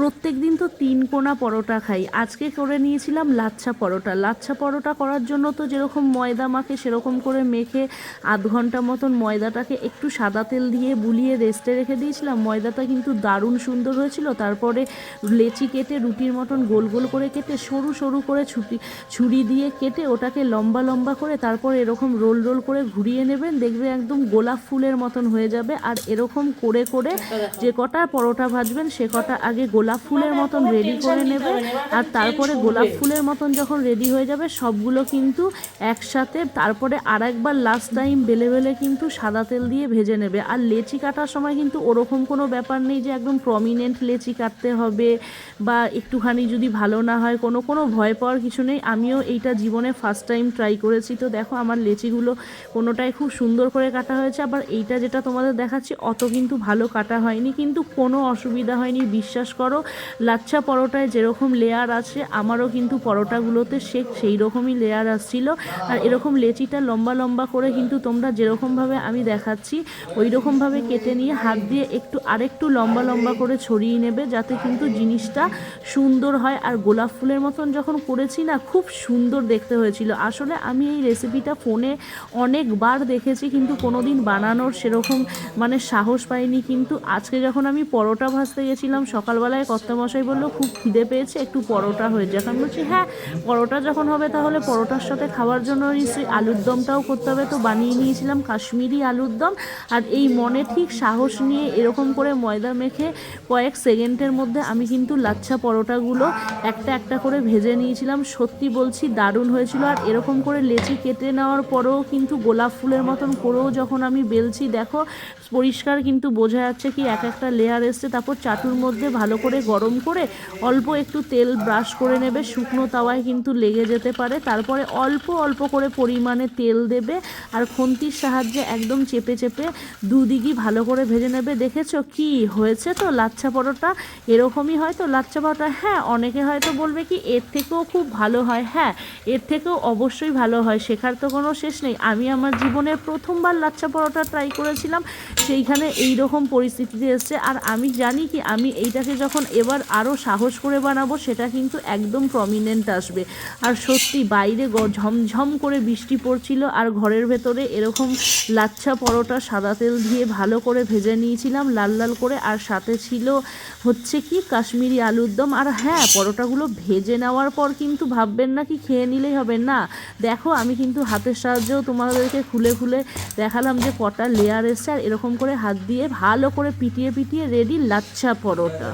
প্রত্যেক দিন তো তিন কোনা পরোটা খাই। আজকে করে নিয়েছিলাম লাচ্ছা পরোটা। লাচ্ছা পরোটা করার জন্য তো যেরকম ময়দা মাখে সেরকম করে মেখে আধ ঘণ্টা মতন ময়দাটাকে একটু সাদা তেল দিয়ে বুলিয়ে রেস্টে রেখে দিয়েছিলাম। ময়দাটা কিন্তু দারুণ সুন্দর হয়েছিল। তারপরে লেচি কেটে রুটির মতন গোল গোল করে কেটে সরু সরু করে ছুটি ছুরি দিয়ে কেটে ওটাকে লম্বা লম্বা করে তারপর এরকম রোল রোল করে ঘুরিয়ে নেবেন। দেখবে একদম গোলাপ ফুলের মতন হয়ে যাবে। আর এরকম করে করে যে কটা পরোটা ভাজবেন সে কটা আগে গোলাপ ফুলের মতন রেডি করে নেবে। আর তারপরে গোলাপ ফুলের মতন যখন রেডি হয়ে যাবে সবগুলো কিন্তু একসাথে তারপরে আর একবার লাস্ট টাইম বেলে বেলে কিন্তু সাদা তেল দিয়ে ভেজে নেবে। আর লেচি কাটার সময় কিন্তু ওরকম কোনো ব্যাপার নেই যে একদম প্রমিনেন্ট লেচি কাটতে হবে বা একটুখানি যদি ভালো না হয় কোনো কোনো ভয় পাওয়ার কিছু নেই। আমিও এইটা জীবনে ফার্স্ট টাইম ট্রাই করেছি। তো দেখো আমার লেচিগুলো কোনোটাই খুব সুন্দর করে কাটা হয়েছে। আবার এইটা যেটা তোমাদের দেখাচ্ছি অত কিন্তু ভালো কাটা হয়নি। কিন্তু কোনো অসুবিধা হয়নি বিশ্বাস করো লাচ্ছা পরোটায় যেরকম লেয়ার আছে, আমারও কিন্তু পরোটাগুলোতে সে সেই রকমই লেয়ার আসছিল। আর এরকম লেচিটা লম্বা লম্বা করে কিন্তু তোমরা যেরকমভাবে আমি দেখাচ্ছি ওই রকমভাবে কেটে নিয়ে হাত দিয়ে একটু আরেকটু লম্বা লম্বা করে ছড়িয়ে নেবে, যাতে কিন্তু জিনিসটা সুন্দর হয়। আর গোলাপ ফুলের মতন যখন করেছি না, খুব সুন্দর দেখতে হয়েছিল। আসলে আমি এই রেসিপিটা ফোনে অনেকবার দেখেছি, কিন্তু কোনো দিন বানানোর সেরকম মানে সাহস পাইনি। কিন্তু আজকে যখন আমি পরোটা ভাজতে গেছিলাম, সকালবেলায় কর্তামশাই বলল, খুব খিদে পেয়েছে, একটু পরোটা হয়ে যাক। আমি বলছি হ্যাঁ পরোটা যখন হবে তাহলে পরোটার সাথে খাওয়ার জন্য নিশ্চয়ই আলুর দমটাও করতে হবে। তো বানিয়ে নিয়েছিলাম কাশ্মীরি আলুর দম। আর এই মনে ঠিক সাহস নিয়ে এরকম করে ময়দা মেখে কয়েক সেকেন্ডের মধ্যে আমি কিন্তু লাচ্ছা পরোটাগুলো একটা একটা করে ভেজে নিয়েছিলাম। সত্যি বলছি, দারুণ হয়েছিল। আর এরকম করে লেচি কেটে নেওয়ার পরেও কিন্তু গোলাপ ফুলের মতন করেও যখন আমি বেলছি, দেখো, পরিষ্কার কিন্তু বোঝা যাচ্ছে কি এক একটা লেয়ার এসছে। তারপর চাটুর মধ্যে ভালো করে গরম করে, অল্প একটু তেল ব্রাশ করে নেবে। শুকনো তাওয়ায় কিন্তু লেগে যেতে পারে। তারপরে অল্প অল্প করে পরিমাণে তেল দেবে আর খুন্তির সাহায্যে একদম চেপে চেপে দুদিকই ভালো করে ভেজে নেবে। দেখেছ কি হয়েছে তো? লাচ্ছা পরোটা এরকমই হয় তো? লাচ্ছা পরোটা হ্যাঁ অনেকে হয়তো বলবে কি, এর থেকেও খুব ভালো হয়। হ্যাঁ এর থেকেও অবশ্যই ভালো হয়, শেখার তো কোনো শেষ নেই। আমি আমার জীবনের প্রথমবার লাচ্ছা পরোটা ট্রাই করেছিলাম, সেইখানে এই রকম পরিস্থিতিতে এসছে। আর আমি জানি কি, আমি এইটাকে যখন এবার আরও সাহস করে বানাবো, সেটা কিন্তু একদম প্রমিনেন্ট আসবে। আর সত্যি বাইরে ঝমঝম করে বৃষ্টি পড়ছিল, আর ঘরের ভেতরে এরকম লাচ্ছা পরোটা, সাদা তেল দিয়ে ভালো করে ভেজে নিয়েছিলাম লাল লাল করে। আর সাথে ছিল হচ্ছে কি কাশ্মীরি আলুর দম। আর হ্যাঁ পরোটাগুলো ভেজে নেওয়ার পর কিন্তু ভাববেন না কি খেয়ে নিলেই হবে। না, দেখো আমি কিন্তু হাতের সাহায্যেও তোমাদেরকে খুলে খুলে দেখালাম যে কটা লেয়ার এসছে। আর এরকম করে হাত দিয়ে ভালো করে পিটিয়ে পিটিয়ে রেডি লাচ্ছা পরোটা।